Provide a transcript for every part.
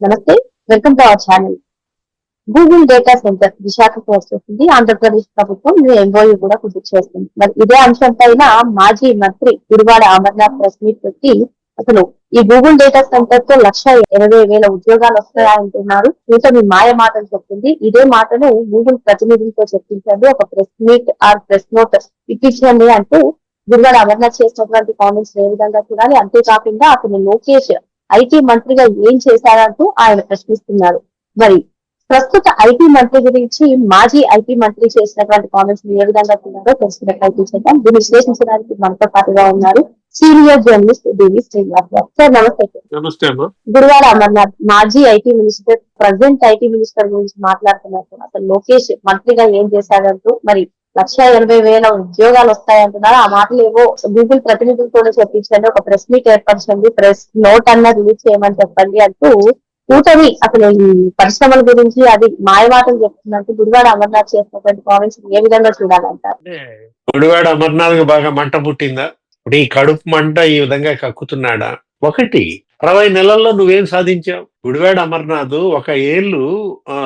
నమస్తే welcome to our channel. Google data center విశాఖకు వస్తుంది. ఆంధ్రప్రదేశ్ ప్రభుత్వం ఎంఓయూ కూడా కుదుర్ చేస్తుంది. మరి ఇదే అంశం పైన మాజీ మంత్రి గురువాడ అమర్నాథ్ ప్రెస్ మీట్ పెట్టి అసలు ఈ గూగుల్ డేటా సెంటర్తో లక్ష ఇరవై వేల ఉద్యోగాలు వస్తాయంటున్నారు. కూటమి మాయ మాటలు చెప్తుంది. ఇదే మాటను గూగుల్ ప్రతినిధులతో చెప్పించండి. ఒక press meet or press note ఇప్పించండి అంటూ గురువాడ అమర్నాథ్ చేసినటువంటి కామెంట్స్ ఏ విధంగా చూడాలి. అంతేకాకుండా అతను లోకేష్ ఐటీ మంత్రిగా ఏం చేశారంటూ ఆయన ప్రశ్నిస్తున్నారు. మరి ప్రస్తుత ఐటీ మంత్రి గురించి మాజీ ఐటీ మంత్రి చేసినటువంటి కామెంట్స్ ఏ విధంగా ఉన్నారో తెలుసుకున్నట్లయితే చేద్దాం. దీన్ని విశ్లేషించడానికి మనతో పాటుగా ఉన్నారు సీనియర్ జర్నలిస్ట్ దేవి శ్రీనివాస్ గారు. సార్ నమస్తే. సార్. నమస్తే గురువార అమర్నాథ్ మాజీ IT minister present IT minister గురించి మాట్లాడుతున్నారు అసలు లోకేష్ మంత్రిగా ఏం చేశాడంటూ మరి లక్ష ఎనభై వేల ఉద్యోగాలు వస్తాయంటున్నారు ఆ మాటలు ఏవో గూగుల్ ప్రతినిధులతో చెప్పించండి. ఒక ప్రెస్ మీట్ ఏర్పరచండి ప్రెస్ నోట్ అన్న రిలీజ్ చేయమని చెప్పండి అంటూ కూటమి అసలు ఈ పరిశ్రమల గురించి అది మాయమాటలు చెప్తుందంటే గుడివాడ అమర్నాథ్ చేసినటువంటి కామెంట్స్ ఏ విధంగా చూడాలంటారు? గుడివాడ అమర్నాథ్ బాగా మంట పుట్టిందా? ఇప్పుడు ఈ కడుపు మంట ఈ విధంగా కక్కుతున్నాడా? ఒకటి అరవై నెలల్లో నువ్వేం సాధించావు? గుడివాడ అమర్నాథ్ ఒక ఏళ్ళు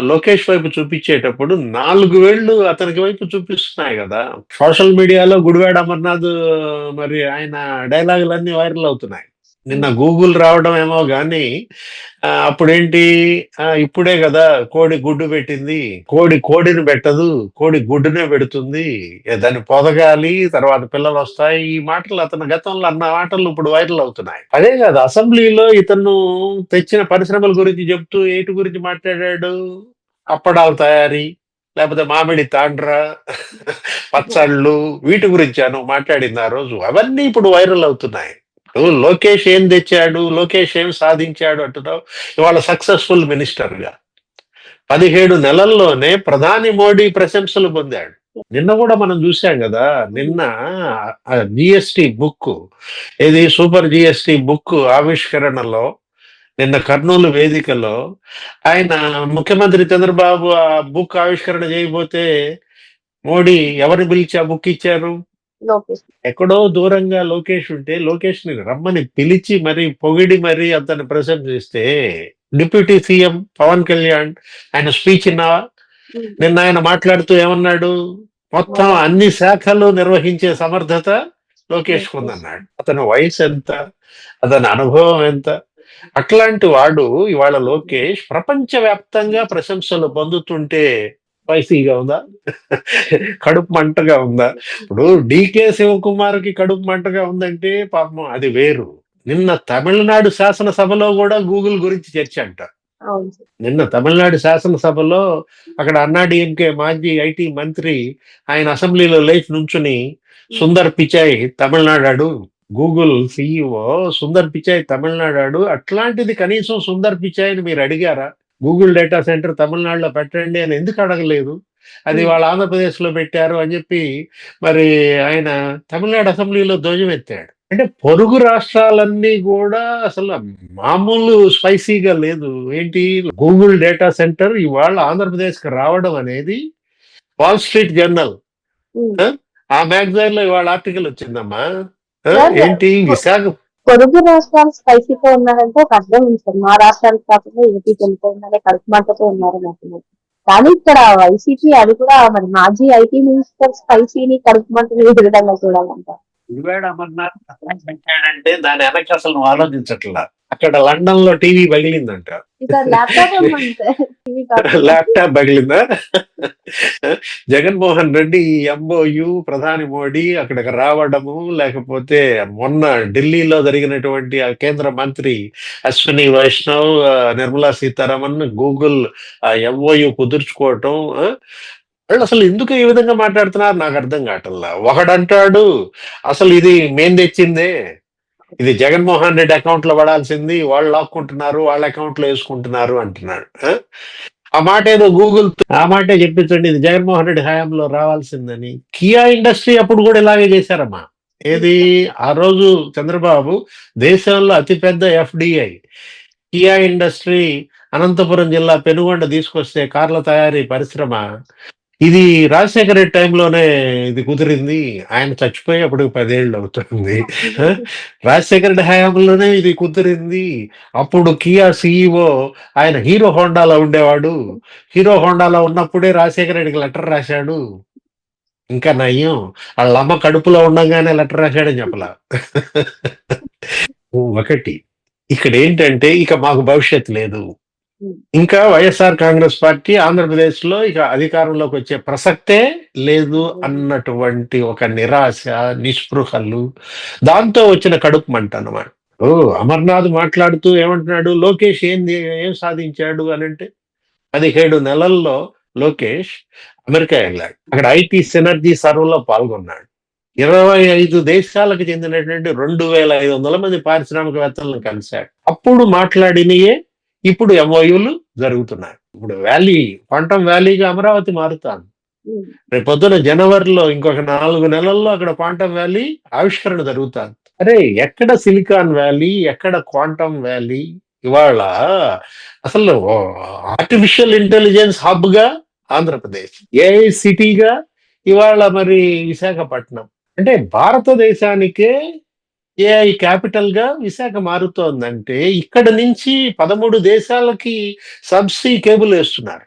లోకేష్ వైపు చూపించేటప్పుడు నాలుగు వేళ్ళు అతనికి వైపు చూపిస్తున్నాయి కదా. సోషల్ మీడియాలో గుడివాడ అమర్నాథ్ మరి ఆయన డైలాగులన్నీ వైరల్ అవుతున్నాయి. నిన్న గూగుల్ రావడం ఏమో కానీ అప్పుడేంటి ఆ, ఇప్పుడే కదా కోడి గుడ్డు పెట్టింది. కోడి కోడిని పెట్టదు కోడి గుడ్డునే పెడుతుంది. దాన్ని పొదగాలి తర్వాత పిల్లలు వస్తాయి. ఈ మాటలు అతని గతంలో అన్న మాటలు ఇప్పుడు వైరల్ అవుతున్నాయి. అదే కాదు అసెంబ్లీలో ఇతను తెచ్చిన పరిశ్రమల గురించి చెప్తూ ఏటి గురించి మాట్లాడాడు? అప్పడాలు తయారీ లేకపోతే మామిడి తాండ్ర పచ్చళ్ళు వీటి గురించి అను మాట్లాడింది ఆ రోజు. అవన్నీ ఇప్పుడు వైరల్ అవుతున్నాయి. లోకేష్ ఏం తెచ్చాడు? లోకేష్ ఏం సాధించాడు అంటున్నావు? ఇవాళ సక్సెస్ఫుల్ మినిస్టర్గా పదిహేడు నెలల్లోనే ప్రధాని మోడీ ప్రశంసలు పొందాడు. నిన్న కూడా మనం చూసాం కదా నిన్న జిఎస్టి బుక్ ఇది సూపర్ జిఎస్టి బుక్ ఆవిష్కరణలో నిన్న కర్నూలు వేదికలో ఆయన ముఖ్యమంత్రి చంద్రబాబు ఆ బుక్ ఆవిష్కరణ చేయబోతే మోడీ ఎవరిని పిలిచి ఆ బుక్ ఇచ్చారు? లోకేష్. ఎక్కడో దూరంగా లోకేష్ ఉంటే లోకేష్ని రమ్మని పిలిచి మరి పొగిడి మరి అతన్ని ప్రశంసిస్తే డిప్యూటీ సీఎం పవన్ కళ్యాణ్ ఆయన స్పీచ్ విన్నావా? నిన్న ఆయన మాట్లాడుతూ ఏమన్నాడు? మొత్తం అన్ని శాఖలు నిర్వహించే సమర్థత లోకేష్. ఉందన్నాడు. అతని వయసు ఎంత? అతని అనుభవం ఎంత? అట్లాంటి వాడు ఇవాళ లోకేష్ ప్రపంచవ్యాప్తంగా ప్రశంసలు పొందుతుంటే స్పైసీగా ఉందా? కడుపు మంటగా ఉందా? ఇప్పుడు డికే శివకుమార్కి కడుపు మంటగా ఉందంటే పాపం అది వేరు. నిన్న తమిళనాడు శాసనసభలో కూడా గూగుల్ గురించి చర్చ అంట. నిన్న తమిళనాడు శాసనసభలో అక్కడ అన్నాడీఎంకే మాజీ ఐటీ మంత్రి ఆయన అసెంబ్లీలో లేచి నుంచుని సుందర్ పిచాయ్ తమిళనాడాడు గూగుల్ సిఇఓ సుందర్ పిచాయ్ తమిళనాడాడు అట్లాంటిది కనీసం సుందర్ పిచాయ్ని మీరు అడిగారా? గూగుల్ డేటా సెంటర్ తమిళనాడులో పెట్టండి అని ఎందుకు అడగలేదు? అది వాళ్ళ ఆంధ్రప్రదేశ్లో పెట్టారు అని చెప్పి మరి ఆయన తమిళనాడు అసెంబ్లీలో ధ్వజం ఎత్తాడు. అంటే పొరుగు రాష్ట్రాలన్నీ కూడా అసలు మామూలు స్పైసీగా లేదు. ఏంటి? గూగుల్ డేటా సెంటర్ ఇవాళ ఆంధ్రప్రదేశ్కి రావడం అనేది వాల్ స్ట్రీట్ జర్నల్. ఆ మ్యాగజైన్లో ఇవాళ ఆర్టికల్ వచ్చిందమ్మా. ఏంటి? విశాఖ పొరుగు రాష్ట్రాలు స్పైసీతో ఉన్నారంటే ఒక అర్థం ఉంది సార్ మా రాష్ట్రానికి కాకుండా ఏపీకి వెళ్ళిపోయిందనే కడుపు ఉన్నారని ఉన్నారు నాకు కానీ ఇక్కడ వైసీపీ అది కూడా మరి మాజీ ఐటీ మినిస్టర్ స్పైసీని కడుపు మంటని ఏ విధంగా చూడాలంట అమర్నాథ్ పెట్టాడంటే దాని వెనక్కి అసలు ఆలోచించట్లా. అక్కడ లండన్లో టీవీ పగిలిందంట ల్యాప్టాప్ పగిలిందా జగన్మోహన్ రెడ్డి ఎంఓయు ప్రధాని మోడీ అక్కడికి రావడము లేకపోతే మొన్న ఢిల్లీలో జరిగినటువంటి కేంద్ర మంత్రి అశ్విని వైష్ణవ్ నిర్మలా సీతారామన్ గూగుల్ ఎంఓయు కుదుర్చుకోవటం వాళ్ళు అసలు ఎందుకు ఈ విధంగా మాట్లాడుతున్నారు? నాకు అర్థం కావట్లా. ఒకడంటాడు అసలు ఇది మేం తెచ్చిందే. ఇది జగన్మోహన్ రెడ్డి అకౌంట్లో పడాల్సింది వాళ్ళు లాక్కుంటున్నారు వాళ్ళ అకౌంట్లో వేసుకుంటున్నారు అంటున్నాడు. ఆ? ఆ మాట ఏదో గూగుల్ ఆ మాటే చెప్పించండి ఇది జగన్మోహన్ రెడ్డి హయాంలో రావాల్సిందని. కియా ఇండస్ట్రీ అప్పుడు కూడా ఇలాగే చేశారమ్మా. ఏది? ఆ రోజు చంద్రబాబు దేశంలో అతిపెద్ద ఎఫ్డిఐ. కియా ఇండస్ట్రీ అనంతపురం జిల్లా పెనుగొండ తీసుకొస్తే కార్ల తయారీ పరిశ్రమ ఇది రాజశేఖర రెడ్డి టైంలోనే ఇది కుదిరింది. ఆయన చచ్చిపోయి అప్పుడు పదేళ్ళు అవుతుంది? రాజశేఖర రెడ్డి హయాంలోనే ఇది కుదిరింది. అప్పుడు కియా సిఇఓ ఆయన హీరో హోండాలో ఉండేవాడు. హీరో హోండాలో ఉన్నప్పుడే రాజశేఖర రెడ్డికి లెటర్ రాశాడు. ఇంకా నయ్యం. వాళ్ళ అమ్మ కడుపులో ఉండగానే లెటర్ రాశాడని చెప్పలా. ఒకటి ఇక్కడ ఏంటంటే ఇక మాకు భవిష్యత్ లేదు. ఇంకా వైఎస్ఆర్ కాంగ్రెస్ పార్టీ ఆంధ్రప్రదేశ్లో ఇక అధికారంలోకి వచ్చే ప్రసక్తే లేదు అన్నటువంటి ఒక నిరాశ నిస్పృహలు. దాంతో వచ్చిన కడుపు మంట అన్నమాట. ఓ అమర్నాథ్ మాట్లాడుతూ ఏమంటున్నాడు? లోకేష్ ఏంది? ఏం సాధించాడు అని అంటే పదిహేడు నెలల్లో లోకేష్ అమెరికా వెళ్ళాడు. అక్కడ ఐటీ సెనర్జీ సర్వ్లో పాల్గొన్నాడు. ఇరవై ఐదు దేశాలకు చెందినటువంటి రెండు వేల ఐదు వందల మంది పారిశ్రామికవేత్తలను కలిశాడు. అప్పుడు మాట్లాడినయే ఇప్పుడు ఎంఓయూలు జరుగుతున్నాయి. ఇప్పుడు వ్యాలీ క్వాంటమ్ వ్యాలీగా అమరావతి మారుతాను రేపు పొద్దున జనవరిలో ఇంకొక నాలుగు నెలల్లో అక్కడ క్వాంటమ్ వ్యాలీ ఆవిష్కరణ జరుగుతాను అరే ఎక్కడ సిలికాన్ వ్యాలీ ఎక్కడ క్వాంటమ్ వ్యాలీ? ఇవాళ అసలు ఆర్టిఫిషియల్ ఇంటెలిజెన్స్ హబ్గా ఆంధ్రప్రదేశ్ ఏఐ సిటీగా ఇవాళ మరి విశాఖపట్నం. అంటే భారతదేశానికే ఏఐ క్యాపిటల్గా విశాఖ మారుతోందంటే ఇక్కడ నుంచి పదమూడు దేశాలకి సబ్సీ కేబుల్ వేస్తున్నారు.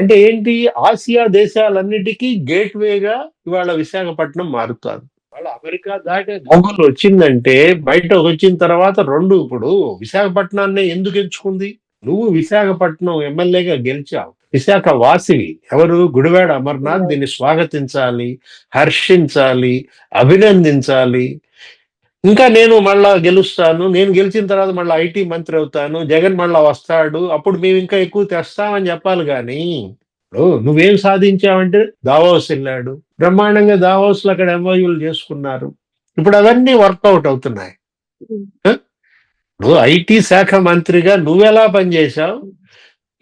అంటే ఏంటి? ఆసియా దేశాలన్నిటికీ గేట్ వేగా ఇవాళ విశాఖపట్నం మారుతోంది. వాళ్ళ అమెరికా దాకా గూగుల్ వచ్చిందంటే బయట వచ్చిన తర్వాత రెండు ఇప్పుడు విశాఖపట్నాన్ని ఎందుకు ఎంచుకుంది? నువ్వు విశాఖపట్నం ఎమ్మెల్యేగా గెలిచావు. విశాఖ వాసివి ఎవరు? గుడివాడ అమర్నాథ్. దీన్ని స్వాగతించాలి హర్షించాలి అభినందించాలి. ఇంకా నేను మళ్ళా గెలుస్తాను. నేను గెలిచిన తర్వాత మళ్ళీ ఐటీ మంత్రి అవుతాను. జగన్ మళ్ళా వస్తాడు. అప్పుడు మేము ఇంకా ఎక్కువ తెస్తామని చెప్పాలి కానీ ఇప్పుడు నువ్వేం సాధించావంటే దావోస్ వెళ్ళాడు. బ్రహ్మాండంగా దావోస్లో అక్కడ ఎంఓయూలు చేసుకున్నారు. ఇప్పుడు అవన్నీ వర్కౌట్ అవుతున్నాయి. ఇప్పుడు ఐటీ శాఖ మంత్రిగా నువ్వెలా పనిచేశావు?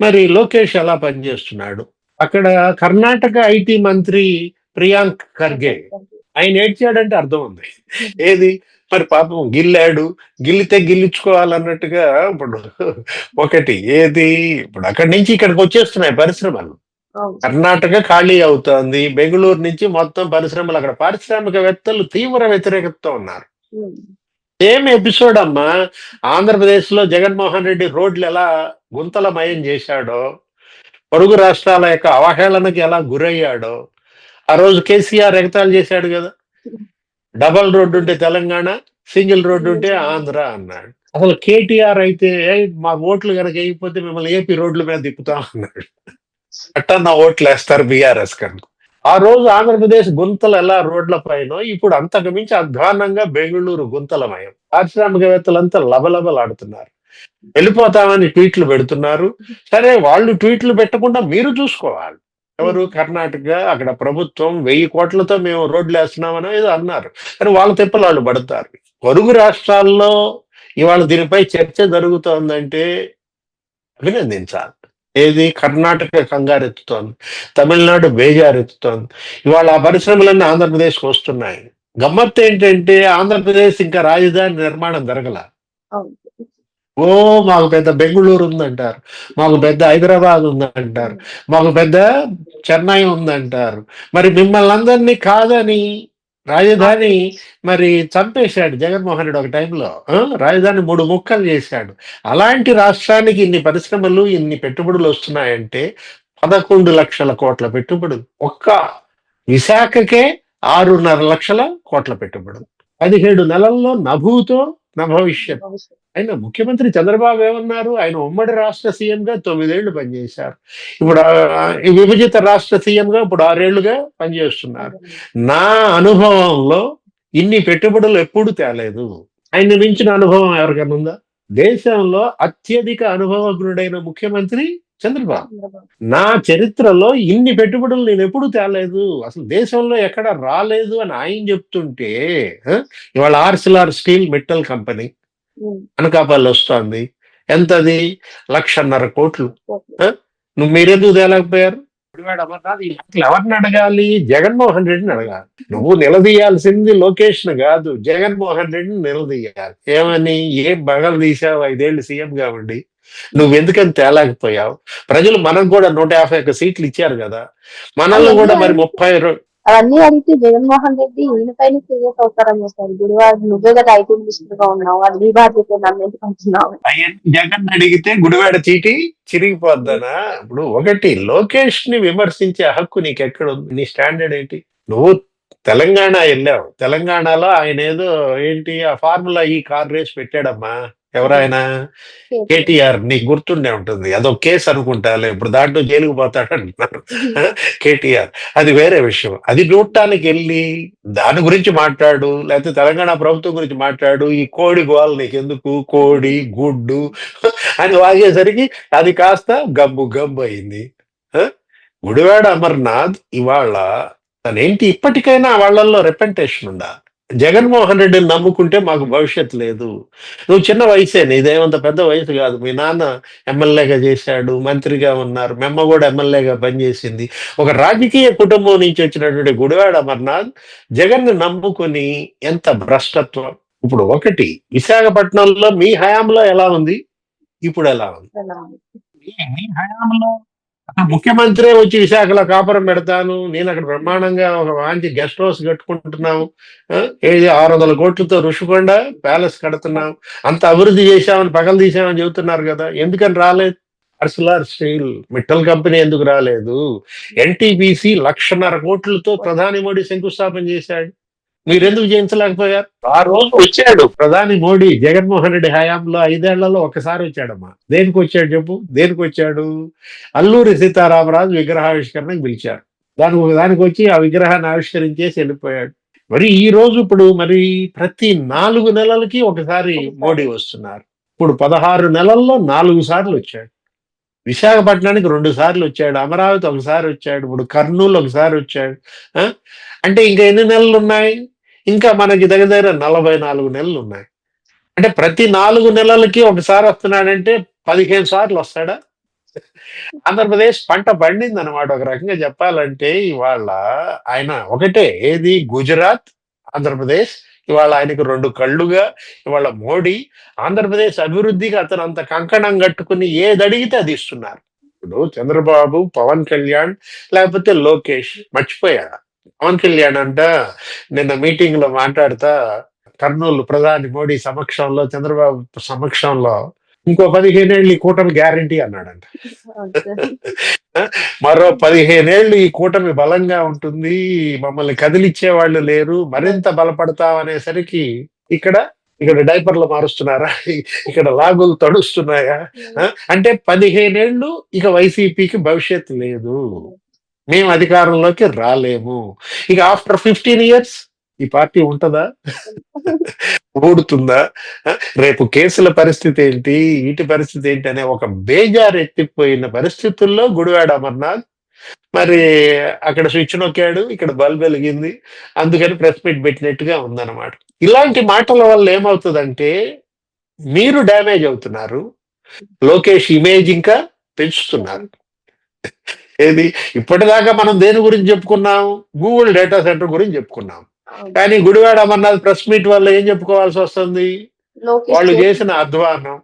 మరి లోకేష్ ఎలా పనిచేస్తున్నాడు? అక్కడ కర్ణాటక ఐటీ మంత్రి ప్రియాంక్ ఖర్గే. ఆయన ఏడ్చాడంటే అర్థం ఉంది. ఏది? మరి పాపం గిల్లాడు గిల్లితే గిల్లించుకోవాలన్నట్టుగా ఇప్పుడు ఒకటి ఏది? ఇప్పుడు అక్కడి నుంచి ఇక్కడికి వచ్చేస్తున్నాయి పరిశ్రమలు. కర్ణాటక ఖాళీ అవుతోంది. బెంగళూరు నుంచి మొత్తం పరిశ్రమలు అక్కడ. పారిశ్రామికవేత్తలు తీవ్ర వ్యతిరేకతతో ఉన్నారు. సేమ్ ఎపిసోడ్ అమ్మా. ఆంధ్రప్రదేశ్లో జగన్మోహన్ రెడ్డి రోడ్లు ఎలా గుంతలమయం చేశాడో పొరుగు రాష్ట్రాల యొక్క అవహేళనకి ఎలా గురయ్యాడో ఆ రోజు కేసీఆర్ ఎగతాళి చేశాడు కదా. డబల్ రోడ్డు ఉంటే తెలంగాణ సింగిల్ రోడ్డు ఉంటే ఆంధ్ర అన్నాడు. అసలు కేటీఆర్ అయితే "ఏయ్, మా ఓట్లు కనుక వేయకపోతే మిమ్మల్ని ఏపీ రోడ్ల మీద తిప్పుతాం అన్నాడు. అట్టన్న ఓట్లు వేస్తారు బీఆర్ఎస్ కనుక. ఆ రోజు ఆంధ్రప్రదేశ్ గుంతలు ఎలా రోడ్ల పైన ఇప్పుడు అంతకు మించి అధ్వానంగా బెంగళూరు గుంతలమయం. పారిశ్రామికవేత్తలంతా లబలబలాడుతున్నారు. వెళ్ళిపోతామని ట్వీట్లు పెడుతున్నారు. సరే వాళ్ళు ట్వీట్లు పెట్టకుండా మీరు చూసుకోవాలి. ఎవరు కర్ణాటక అక్కడ ప్రభుత్వం వెయ్యి కోట్లతో మేము రోడ్లు వేస్తున్నామని ఏదో అన్నారు. కానీ వాళ్ళ తిప్పలు వాళ్ళు పడతారు. పొరుగు రాష్ట్రాల్లో ఇవాళ దీనిపై చర్చ జరుగుతోందంటే అభినందించాలి. ఏది? కర్ణాటక కంగారెత్తుతోంది. తమిళనాడు బేజారెత్తుతోంది. ఇవాళ ఆ పరిశ్రమలన్నీ ఆంధ్రప్రదేశ్కి వస్తున్నాయి. గమ్మత్తు ఏంటంటే ఆంధ్రప్రదేశ్ ఇంకా రాజధాని నిర్మాణం జరగల. ఓ మాకు పెద్ద బెంగళూరు ఉందంటారు మాకు పెద్ద హైదరాబాద్ ఉందంటారు మాకు పెద్ద చెన్నై ఉందంటారు మరి మిమ్మల్ని అందరినీ కాదని రాజధాని మరి చంపేశాడు జగన్మోహన్ రెడ్డి ఒక టైంలో. రాజధాని మూడు ముక్కలు చేశాడు. అలాంటి రాష్ట్రానికి ఇన్ని పరిశ్రమలు ఇన్ని పెట్టుబడులు వస్తున్నాయంటే పదకొండు లక్షల కోట్ల పెట్టుబడి. ఒక్క విశాఖకే ఆరున్నర లక్షల కోట్ల పెట్టుబడి. పదిహేడు నెలల్లో నభూతో నా భవిష్యత్ ఆయన ముఖ్యమంత్రి చంద్రబాబు ఏమన్నారు? ఆయన ఉమ్మడి రాష్ట్ర సీఎం గా తొమ్మిదేళ్ళు పనిచేశారు. ఇప్పుడు విభజిత రాష్ట్ర సీఎం గా ఇప్పుడు ఆరేళ్ళుగా పనిచేస్తున్నారు. నా అనుభవంలో ఇన్ని పెట్టుబడులు ఎప్పుడు తేలేదు. ఆయన మించిన అనుభవం ఎవరికైనా ఉందా? దేశంలో అత్యధిక అనుభవజ్ఞుడైన ముఖ్యమంత్రి చంద్రబాబు. నా చరిత్రలో ఇన్ని పెట్టుబడులు నేను ఎప్పుడు తేలేదు. అసలు దేశంలో ఎక్కడ రాలేదు అని ఆయన చెప్తుంటే ఇవాళ Arcelor steel metal company Anakapalli వస్తోంది ఎంతది? లక్షన్నర కోట్లు? నువ్వు మీరెందుకు తేలేకపోయారు ఎవరిని అడగాలి? జగన్మోహన్ రెడ్డిని అడగాలి. నువ్వు నిలదీయాల్సింది లోకేష్ను కాదు జగన్మోహన్ రెడ్డిని నిలదీయాలి. ఏమని? ఏం బగలు తీసావు ఐదేళ్ళు సీఎం గా ఉండి నువ్వు ఎందుకని తేలేకపోయావు? ప్రజలు మనకు కూడా నూట యాభై ఒక్క సీట్లు ఇచ్చారు కదా. మనల్ని కూడా మరి ముప్పై అవన్నీ అడిగితే జగన్మోహన్ రెడ్డి ఈయనపైన సీరియస్ అవుతారని చెప్పారు. గుడివాడు నువ్వే కదా ఐటీ మినిస్టర్గా ఉన్నావు. అది నీ బాధ్యత నన్ను ఎందుకు అంటున్నావు జగన్ అడిగితే గుడివాడ చీటి చిరిగిపోద్దనా? ఇప్పుడు ఒకటి లోకేష్ని విమర్శించే హక్కు నీకు ఎక్కడ ఉంది నీ స్టాండర్డ్ ఏంటి? నువ్వు తెలంగాణ వెళ్ళావు. తెలంగాణలో ఆయన ఏదో ఏంటి ఆ ఫార్ములా ఈ కార్ రేస్ పెట్టాడమ్మా. ఎవరాయన కేటీఆర్ నీకు గుర్తుండే ఉంటుంది. అదొక కేసు అనుకుంటాలే ఇప్పుడు దాంట్లో జైలుకు పోతాడు అంటున్నారు కేటీఆర్. అది వేరే విషయం. అది చూడటానికి వెళ్ళి దాని గురించి మాట్లాడు లేకపోతే తెలంగాణ ప్రభుత్వం గురించి మాట్లాడు ఈ కోడి గోల్ నీకెందుకు? కోడి గుడ్డు అని వాగేసరికి అది కాస్త గబ్బు గబ్బు అయింది? గుడివాడ అమర్నాథ్ ఇవాళ తనేంటి ఇప్పటికైనా వాళ్ళల్లో రెపెంటేషన్ ఉందా? జగన్మోహన్ రెడ్డిని నమ్ముకుంటే మాకు భవిష్యత్తు లేదు. నువ్వు చిన్న వయసే నీదేమంత పెద్ద వయసు కాదు. మీ నాన్న ఎమ్మెల్యేగా చేశాడు మంత్రిగా ఉన్నారు మెమ్మ కూడా ఎమ్మెల్యేగా పనిచేసింది. ఒక రాజకీయ కుటుంబం నుంచి వచ్చినటువంటి గుడివాడ అమర్నాథ్ జగన్ను నమ్ముకుని ఎంత భ్రష్టత్వం. ఇప్పుడు ఒకటి విశాఖపట్నంలో మీ హయాంలో ఎలా ఉంది? ఇప్పుడు ఎలా ఉంది? మీ- హయాంలో ముఖ్యమంత్రి వచ్చి విశాఖలో కాపురం పెడతాను నేను అక్కడ బ్రహ్మాండంగా ఒక మంచి గెస్ట్ హౌస్ కట్టుకుంటున్నాము ఏది ఆరు వందల కోట్లతో ఋషికొండ ప్యాలెస్ కడుతున్నాం అంత అభివృద్ధి చేశామని పగలు తీసామని చెబుతున్నారు కదా ఎందుకని రాలేదు? అర్సులార్ స్టీల్ మిట్టల్ కంపెనీ ఎందుకు రాలేదు? ఎన్టీపీసీ లక్షన్నర కోట్లతో ప్రధాని మోడీ శంకుస్థాపన చేశాడు. మీరెందుకు చేయించలేకపోయారు ఆ రోజు వచ్చాడు ప్రధాని మోడీ జగన్మోహన్ రెడ్డి హయాంలో ఐదేళ్ళలో ఒకసారి వచ్చాడమ్మా. దేనికి వచ్చాడు చెప్పు? దేనికి వచ్చాడు? అల్లూరి సీతారామరాజు విగ్రహావిష్కరణకు పిలిచారు. దానికి దానికి వచ్చి ఆ విగ్రహాన్ని ఆవిష్కరించేసి వెళ్ళిపోయాడు. మరి ఈ రోజు ఇప్పుడు మరి ప్రతి నాలుగు నెలలకి ఒకసారి మోడీ వస్తున్నారు. ఇప్పుడు పదహారు నెలల్లో నాలుగు సార్లు వచ్చాడు. విశాఖపట్నానికి రెండు సార్లు వచ్చాడు. అమరావతి ఒకసారి వచ్చాడు. ఇప్పుడు కర్నూలు ఒకసారి వచ్చాడు? అంటే ఇంకా ఎన్ని నెలలు ఉన్నాయి? ఇంకా మనకి దగ్గర దగ్గర నలభై నాలుగు నెలలు ఉన్నాయి. అంటే ప్రతి నాలుగు నెలలకి ఒకసారి వస్తున్నాడంటే పదిహేను సార్లు వస్తాడా? ఆంధ్రప్రదేశ్ పంట పండింది అనమాట ఒక రకంగా చెప్పాలంటే ఇవాళ ఆయన ఒకటే. ఏది? గుజరాత్ ఆంధ్రప్రదేశ్. ఇవాళ ఆయనకు రెండు కళ్ళుగా ఇవాళ మోడీ. ఆంధ్రప్రదేశ్ అభివృద్ధికి అతను అంత కంకణం కట్టుకుని ఏది అడిగితే అది ఇస్తున్నారు. ఇప్పుడు చంద్రబాబు పవన్ కళ్యాణ్ లేకపోతే లోకేష్ మర్చిపోయా పవన్ కళ్యాణ్ అంట నిన్న మీటింగ్లో మాట్లాడుతా కర్నూలు ప్రధాని మోడీ సమక్షంలో చంద్రబాబు సమక్షంలో ఇంకో పదిహేనేళ్ళు ఈ కూటమి గ్యారంటీ అన్నాడంట. మరో పదిహేనేళ్ళు ఈ కూటమి బలంగా ఉంటుంది మమ్మల్ని కదిలిచ్చే వాళ్ళు లేరు మరింత బలపడతాం అనేసరికి ఇక్కడ ఇక్కడ డైపర్లు మారుస్తున్నారా? ఇక్కడ లాగులు తడుస్తున్నాయా? అంటే పదిహేనేళ్ళు ఇక వైసీపీకి భవిష్యత్తు లేదు. మేము అధికారంలోకి రాలేము. ఇక ఆఫ్టర్ ఫిఫ్టీన్ ఇయర్స్ ఈ పార్టీ ఉంటుందా? ఊడుతుందా? రేపు కేసుల పరిస్థితి ఏంటి? వీటి పరిస్థితి ఏంటి అనే ఒక బేజారు ఎత్తిపోయిన పరిస్థితుల్లో గుడివాడ అమర్నాథ్ మరి అక్కడ స్విచ్ నొక్కాడు ఇక్కడ బల్బ్ వెలిగింది అందుకని ప్రెస్ మీట్ పెట్టినట్టుగా ఉందన్నమాట. ఇలాంటి మాటల వల్ల ఏమవుతుందంటే మీరు డ్యామేజ్ అవుతున్నారు లోకేష్ ఇమేజ్ ఇంకా పెంచుతున్నారు. ఏది? ఇప్పటిదాకా మనం దేని గురించి చెప్పుకున్నాం? గూగుల్ డేటా సెంటర్ గురించి చెప్పుకున్నాం. కానీ గుడివాడ అమర్నాథ్ ప్రెస్ మీట్ వల్ల ఏం చెప్పుకోవాల్సి వస్తుంది? వాళ్ళు చేసిన అధ్వానం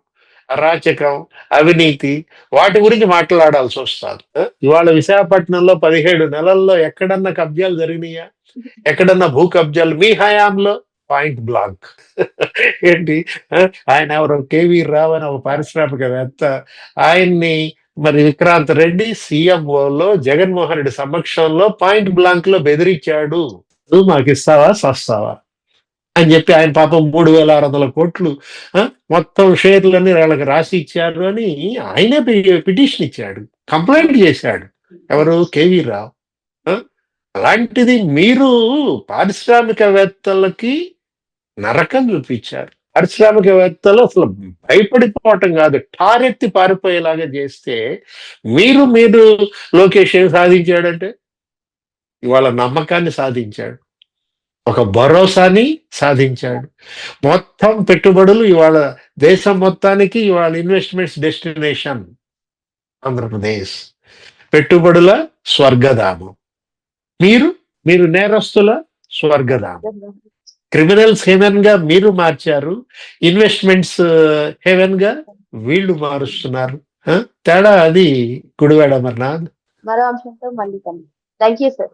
అరాచకం అవినీతి వాటి గురించి మాట్లాడాల్సి వస్తుంది. ఇవాళ విశాఖపట్నంలో పదిహేడు నెలల్లో ఎక్కడన్నా కబ్జాలు జరిగినాయా? ఎక్కడన్నా భూ కబ్జాలు? మీ హయాంలో? Point black. ఏంటి? ఆయన ఎవరో కేవీ రావు అని ఒక పారిశ్రామికవేత్త. ఆయన్ని మరి విక్రాంత్ రెడ్డి సీఎంఓలో జగన్మోహన్ రెడ్డి సమక్షంలో పాయింట్ బ్లాంక్లో బెదిరించాడు. నువ్వు మాకు ఇస్తావా సస్తావా? అని చెప్పి ఆయన పాపం మూడు వేల ఆరు వందల కోట్లు మొత్తం షేర్లన్నీ వాళ్ళకి రాసి ఇచ్చారు అని ఆయనే పిటిషన్ ఇచ్చాడు కంప్లైంట్ చేశాడు. ఎవరు? కేవీ రావు. అలాంటిది మీరు పారిశ్రామికవేత్తలకి నరకం చూపించారు. పారిశ్రామికవేత్తలు అసలు భయపడిపోవటం కాదు. టారెత్తి పారిపోయేలాగా చేస్తే మీరు మీరు లోకేష్ ఏం సాధించాడంటే? ఇవాళ నమ్మకాన్ని సాధించాడు. ఒక భరోసాని సాధించాడు. మొత్తం పెట్టుబడులు ఇవాళ దేశం మొత్తానికి ఇవాళ ఇన్వెస్ట్మెంట్స్ డెస్టినేషన్ ఆంధ్రప్రదేశ్. పెట్టుబడుల స్వర్గధామం. మీరు మీరు నేరస్తుల స్వర్గధామం. క్రిమినల్స్ హెవెన్గా మీరు మార్చారు ఇన్వెస్ట్మెంట్స్ హెవెన్గా వీళ్ళు మారుస్తున్నారు. తేడా అది. గుడివాడ అమర్నాథ్. మరో అంశంతో మళ్ళీ థ్యాంక్ యూ సార్.